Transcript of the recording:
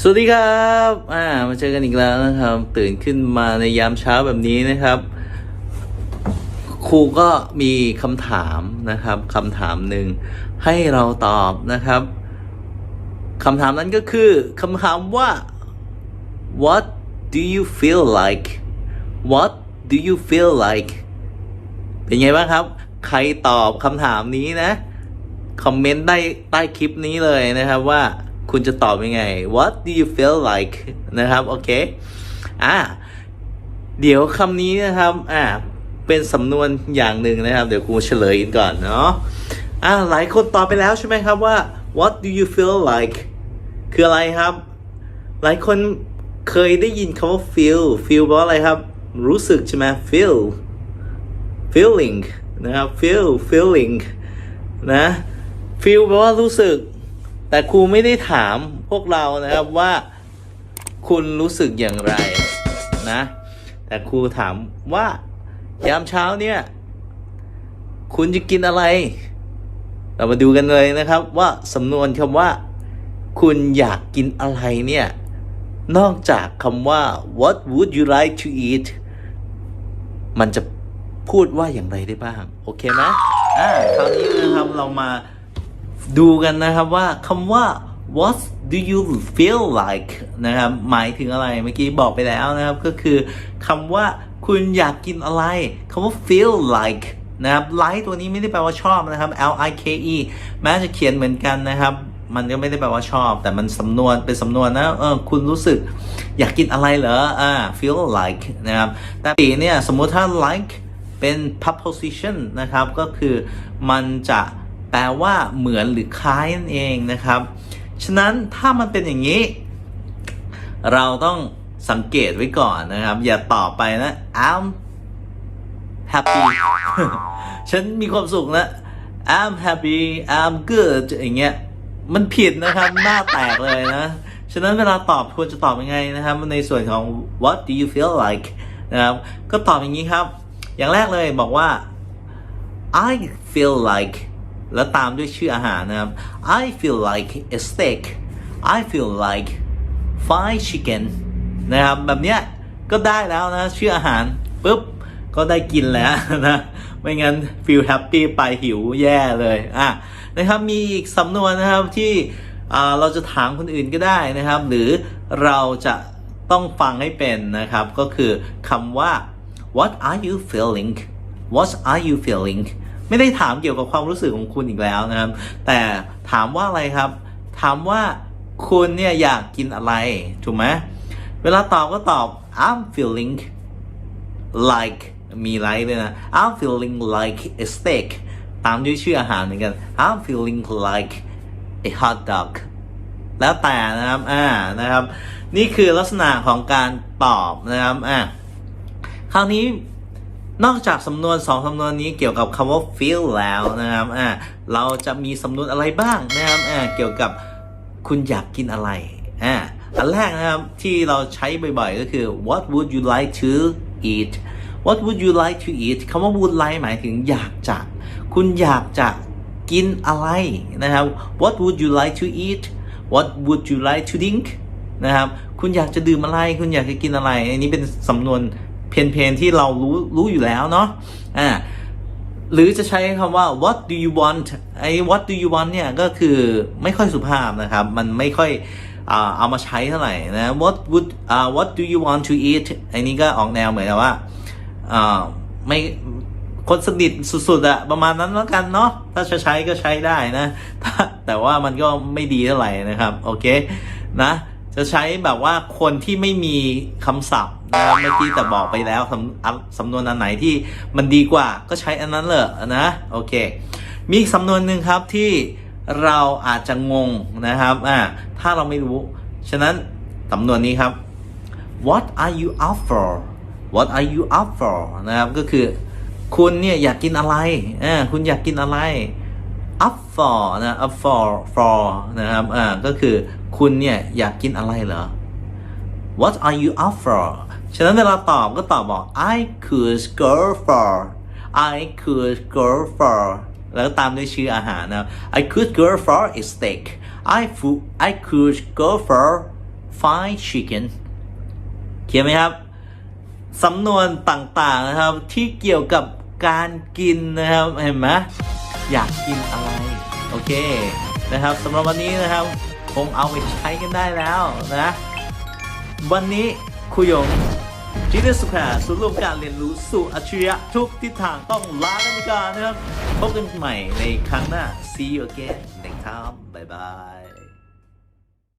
สวัสดีครับ อ่า มาเจอกันอีกแล้วนะครับ ตื่นขึ้นมาในยามเช้าแบบนี้นะครับ ครูก็มีคำถามนะครับคำถามหนึ่งให้เราตอบนะครับคำถามนั้นก็คือคำถามว่า what do you feel like what do you feel like เป็นไงบ้างครับ ใครตอบคำถามนี้นะ คอมเมนต์ใต้ใต้คลิปนี้เลยนะครับว่าคุณจะตอบยังไง What do you feel like นะครับ โอเค อ่าเดี๋ยวคำนี้นะครับ อ่าเป็นสำนวนอย่างหนึ่งนะครับ เดี๋ยวครูเฉลยก่อนเนาะ อ่าหลายคนตอบไปแล้วใช่ไหมครับว่า What do you feel like คืออะไรครับ หลายคนเคยได้ยินคำว่า feel feel แปลว่าอะไรครับ รู้สึกใช่ไหม feel feeling นะครับ feel feeling นะ feel แปลว่ารู้สึก แต่ครูไม่ได้ถามพวกเรานะครับว่าคุณรู้สึกอย่างไรนะ แต่ครูถามว่ายามเช้าเนี่ย คุณจะกินอะไร เรามาดูกันเลยนะครับ ว่าสำนวนคำว่า คุณอยากกินอะไรเนี่ย นอกจากคำว่า what would you like to eat มันจะพูดว่าอย่างไรได้บ้าง โอเคไหมอ่าคราวนี้นะครับเรามาดูกันนะครับว่าคำว่า what do you feel like นะครับหมายถึงอะไรเมื่อกี้บอกไปแล้วนะครับ ก็คือคำว่าคุณอยากกินอะไรคำว่า feel like นะครับ like ตัวนี้ไม่ได้แปลว่าชอบนะครับ L I K E แม้จะเขียนเหมือนกันนะครับ มันก็ไม่ได้แปลว่าชอบ แต่มันสำนวนเป็นสำนวนนะเออคุณรู้สึกอยากกินอะไรเหรออ่า feel like นะครับแต่ปีเนี่ยสมมุติถ้า like เป็น preposition นะครับ ก็คือมันจะแปลว่าเหมือนหรือคล้ายนั่นเองนะครับ ฉะนั้นถ้ามันเป็นอย่างนี้ เราต้องสังเกตไว้ก่อนนะครับ อย่าตอบไปนะ I'm happy ฉันมีความสุขนะ I'm happy I'm good อย่างเงี้ย มันผิดนะครับ หน้าแตกเลยนะ ฉะนั้นเวลาตอบควรจะตอบยังไงนะครับ ในส่วนของ what do you feel like นะครับ ก็ตอบอย่างนี้ครับ อย่างแรกเลยบอกว่า I feel like แล้วตามด้วยชื่ออาหารนะครับ I feel like a steak I feel like fried chicken นะครับ แบบเนี้ยก็ได้แล้วนะ ชื่ออาหารปุ๊บ ก็ได้กินแล้วนะ ไม่งั้น feel happy ไปหิวแย่เลยอะนะครับมีอีกสำนวนนะครับที่เราจะถามคนอื่นก็ได้นะครับ หรือเราจะต้องฟังให้เป็นนะครับ ก็คือคำว่า what are you feeling what are you feeling ไม่ได้ถามเกี่ยวกับความรู้สึกของคุณอีกแล้วนะครับ แต่ถามว่าอะไรครับ ถามว่าคุณเนี่ยอยากกินอะไร ถูกไหม เวลาตอบก็ตอบ I'm feeling like มี like ด้วยนะ I'm feeling like a steak ตามด้วยชื่ออาหารเหมือนกัน I'm feeling like a hot dog แล้วแต่นะครับ อ่า นะครับ นี่คือลักษณะของการตอบนะครับ อ่า คราวนี้นอกจากสำนวนสองสำนวนนี้เกี่ยวกับคำว่า feel แล้วนะครับ อ่า เราจะมีสำนวนอะไรบ้างนะครับ อ่า เกี่ยวกับคุณอยากกินอะไร อ่า อันแรกนะครับที่เราใช้บ่อยๆ ก็คือ what would you like to eat what would you like to eat คำว่า would like หมายถึงอยากจะ คุณอยากจะกินอะไรนะครับ what would you like to eat what would you like to drink นะครับ คุณอยากจะดื่มอะไร คุณอยากจะกินอะไร อันนี้เป็นสำนวนเพนๆที่เรารู้รู้อยู่แล้วเนาะ อ่า หรือจะใช้คำว่า what do you want ไอ้ what do you want เนี่ยก็คือไม่ค่อยสุภาพนะครับ มันไม่ค่อยเอามาใช้เท่าไหร่นะ what would อ่า what do you want to eat อ้นี้ก็ออกแนวเหมือนกับว่า อ่าไม่คนสนิทสุดๆอะประมาณนั้นแล้วกันเนาะถ้าจะใช้ก็ใช้ได้นะแต่ว่ามันก็ไม่ดีเท่าไหร่นะครับ โอเคนะจะใช้แบบว่าคนที่ไม่มีคำศัพท์นะเมื่อกี้แต่บอกไปแล้วสำนสำนวนอันไหนที่มันดีกว่าก็ใช้อันนั้นเลยนะโอเค มีอีกสำนวนหนึ่งครับที่เราอาจจะงงนะครับอ่าถ้าเราไม่รู้ ฉะนั้นสำนวนนี้ครับ what are you up for what are you up for นะครับก็คือคุณเนี่ยอยากกินอะไรอ่าคุณอยากกินอะไร up for นะ up for for นะครับอ่าก็คือคุณเนี่ยอยากกินอะไรเหรอ what are you up for ฉะนั้นเวลาตอบก็ตอบบอก I could go for I could go for แล้วตามด้วยชื่ออาหารนะ I could go for a steak I fo- I could go for fried chicken เขียนไหมครับ สำนวนต่างๆนะครับ ที่เกี่ยวกับการกินนะครับเห็นไหมอยากกินอะไรโอเคนะครับสำหรับวันนี้นะครับคงเอาไปใช้กันได้แล้วนะวันนี้ครูยงจิตสุขาศูนย์รวมการเรียนรู้สู่อัจฉริยะทุกทิศทางต้องลากันไปก่อนนะครับพบกันใหม่ในครั้งหน้า see you again next time bye bye